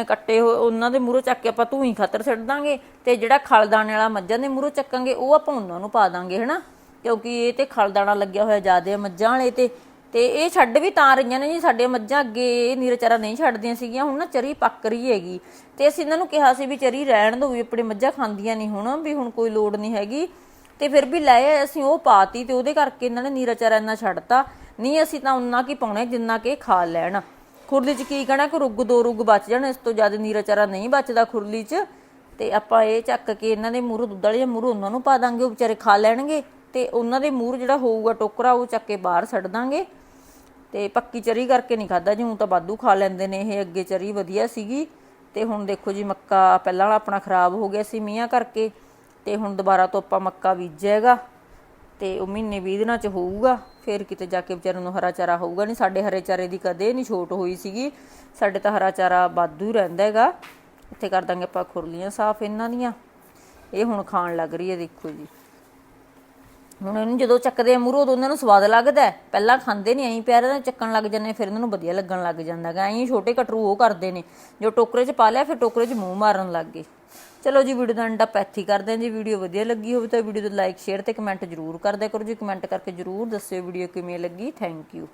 ਅਹ, ਕੱਟੇ ਹੋਏ ਉਹਨਾਂ ਦੇ ਮੂਹਰੋਂ ਚੱਕ ਕੇ ਆਪਾਂ ਧੂਈ ਖਾਤਰ ਛੱਡ ਦਾਂਗੇ ਤੇ ਜਿਹੜਾ ਖਲਦਾਣੇ ਵਾਲਾ ਮੱਝਾਂ ਦੇ ਮੂਹਰੋਂ ਚੱਕਾਂਗੇ ਉਹ ਆਪਾਂ ਉਹਨਾਂ ਨੂੰ ਪਾ ਦਾਂਗੇ ਹਨਾ? ਕਿਉਂਕਿ ਇਹ ਤੇ ਖਲਦਾਣਾ ਲੱਗਿਆ ਹੋਇਆ ਜ਼ਿਆਦੇ ਆ ਮੱਝਾਂ ਵਾਲੇ ਤੇ। ਤੇ ਇਹ ਛੱਡ ਵੀ ਤਾਂ ਰਹੀਆਂ ਨੇ ਜੀ ਸਾਡੇ ਮੱਝਾਂ ਅੱਗੇ ਨੀਰ ਚਾਰਾ ਨਹੀਂ ਛੱਡਦੀਆਂ ਸੀਗੀਆਂ ਹੁਣ ਨਾ ਚਰੀ ਪੱਕ ਰਹੀ ਹੈਗੀ। ਤੇ ਅਸੀਂ ਇਹਨਾਂ ਨੂੰ ਕਿਹਾ ਸੀ ਵੀ ਚਰੀ ਰਹਿਣ ਦਿਓ ਵੀ ਆਪਣੇ ਮੱਝਾਂ ਖਾਂਦੀਆਂ ਨਹੀਂ ਹੁਣ ਵੀ ਹੁਣ ਕੋਈ ਲੋੜ ਨਹੀਂ ਹੈਗੀ। ਤੇ ਫਿਰ ਵੀ ਲੈ ਆਏ ਅਸੀਂ ਉਹ ਪਾਤੀ ਤੇ ਉਹਦੇ ਕਰਕੇ ਇਹਨਾਂ ਨੇ ਨੀਰਾ ਚਾਰਾ ਇੰਨਾ ਛੱਡਤਾ। ਨਹੀਂ ਅਸੀਂ ਤਾਂ ਉਨਾ ਕੀ ਪਾਉਣਾ ਜਿੰਨਾ ਕਿ ਖਾ ਲੈਣ। ਖੁਰਲੀ 'ਚ ਕੀ ਕਹਿਣਾ ਕਿ ਰੁੱਗ ਦੋ ਰੁੱਗ ਬਚ ਜਾਣ, ਇਸ ਤੋਂ ਜ਼ਿਆਦਾ ਨੀਰਾ ਚਾਰਾ ਨਹੀਂ ਬਚਦਾ ਖੁਰਲੀ 'ਚ। ਤੇ ਆਪਾਂ ਇਹ ਚੱਕ ਕੇ ਇਹਨਾਂ ਦੇ ਮੂਹਰੋਂ ਦੁੱਧ ਵਾਲੇ ਮੂਹਰੋਂ ਉਹਨਾਂ ਨੂੰ ਪਾ ਦਾਂਗੇ, ਉਹ ਵਿਚਾਰੇ ਖਾ ਲੈਣਗੇ। ਤੇ ਉਹਨਾਂ ਦੇ ਮੂਹਰ ਜਿਹੜਾ ਹੋਊਗਾ ਟੋਕਰਾ, ਉਹ ਚੱਕ ਕੇ ਬਾਹਰ ਛੱਡ ਦਾਂਗੇ। ਤੇ ਪੱਕੀ ਚਰੀ ਕਰਕੇ ਨਹੀਂ ਖਾਦਾ ਜਿਉਂ ਤਾਂ ਬਾਦੂ ਖਾ ਲੈਂਦੇ ਨੇ ਇਹ, ਅੱਗੇ ਚਰੀ ਵਧੀਆ ਸੀਗੀ। ਤੇ ਹੁਣ ਦੇਖੋ ਜੀ, ਮੱਕਾ ਪਹਿਲਾਂ ਵਾਲਾ ਆਪਣਾ ਖਰਾਬ ਹੋ ਗਿਆ ਸੀ ਮੀਆਂ ਕਰਕੇ। ਤੇ ਹੁਣ ਦੁਬਾਰਾ ਤੋਂ ਆਪਾਂ ਮੱਕਾ ਬੀਜੇਗਾ ਤੇ ਉਹ ਮਹੀਨੇ 20 ਦਿਨਾਂ ਚ ਹੋਊਗਾ। ਫੇਰ ਕਿਤੇ ਜਾ ਕੇ ਵਿਚਾਰੇ ਨੂੰ ਹਰਾ ਚਾਰਾ ਹੋਊਗਾ ਨਹੀਂ ਸਾਡੇ ਹਰੇ ਚਾਰੇ ਦੀ ਕਦੇ ਨਹੀਂ ਛੋਟ ਹੋਈ ਸੀਗੀ। ਸਾਡੇ ਤਾਂ ਹਰਾ ਚਾਰਾ ਵਾਧੂ ਹੀ ਰਹਿੰਦਾ ਹੈਗਾ। ਇੱਥੇ ਕਰ ਦਾਂਗੇ ਆਪਾਂ ਖੁਰਲੀਆਂ ਸਾਫ਼ ਇਹਨਾਂ ਦੀਆਂ। ਇਹ ਹੁਣ ਖਾਣ ਲੱਗ ਰਹੀ ਹੈ, ਦੇਖੋ ਜੀ। ਹੁਣ ਇਹਨੂੰ ਜਦੋਂ ਚੱਕਦੇ ਆ ਮੂਹਰੋਂ, ਉਦੋਂ ਇਹਨਾਂ ਨੂੰ ਸਵਾਦ ਲੱਗਦਾ ਪਹਿਲਾਂ ਖਾਂਦੇ ਨਹੀਂ ਐਂ ਪਿਆਰੇ ਨਾਲ ਚੱਕਣ ਲੱਗ ਜਾਂਦੇ ਫਿਰ ਇਹਨਾਂ ਨੂੰ ਵਧੀਆ ਲੱਗਣ ਲੱਗ ਜਾਂਦਾ ਹੈਗਾ। ਐਂ ਛੋਟੇ ਕਟਰੂ ਉਹ ਕਰਦੇ ਨੇ। ਜੋ ਟੋਕਰੇ 'ਚ ਪਾ ਲਿਆ, ਫਿਰ ਟੋਕਰੇ 'ਚ ਮੂੰਹ ਮਾਰਨ ਲੱਗ ਗਏ। ਚਲੋ ਜੀ ਵੀਡੀਓ ਦਾ ਅੰਡਾ ਪੈਥੀ ਕਰਦੇ ਹਾਂ ਜੀ। ਵੀਡੀਓ ਵਧੀਆ ਲੱਗੀ ਹੋਵੇ ਤਾਂ ਵੀਡੀਓ ਨੂੰ ਲਾਈਕ ਸ਼ੇਅਰ ਤੇ ਕਮੈਂਟ ਜ਼ਰੂਰ ਕਰਦਿਆ ਕਰੋ ਜੀ। ਕਮੈਂਟ ਕਰਕੇ ਜ਼ਰੂਰ ਦੱਸਿਓ ਵੀਡੀਓ ਕਿਵੇਂ ਲੱਗੀ। Thank you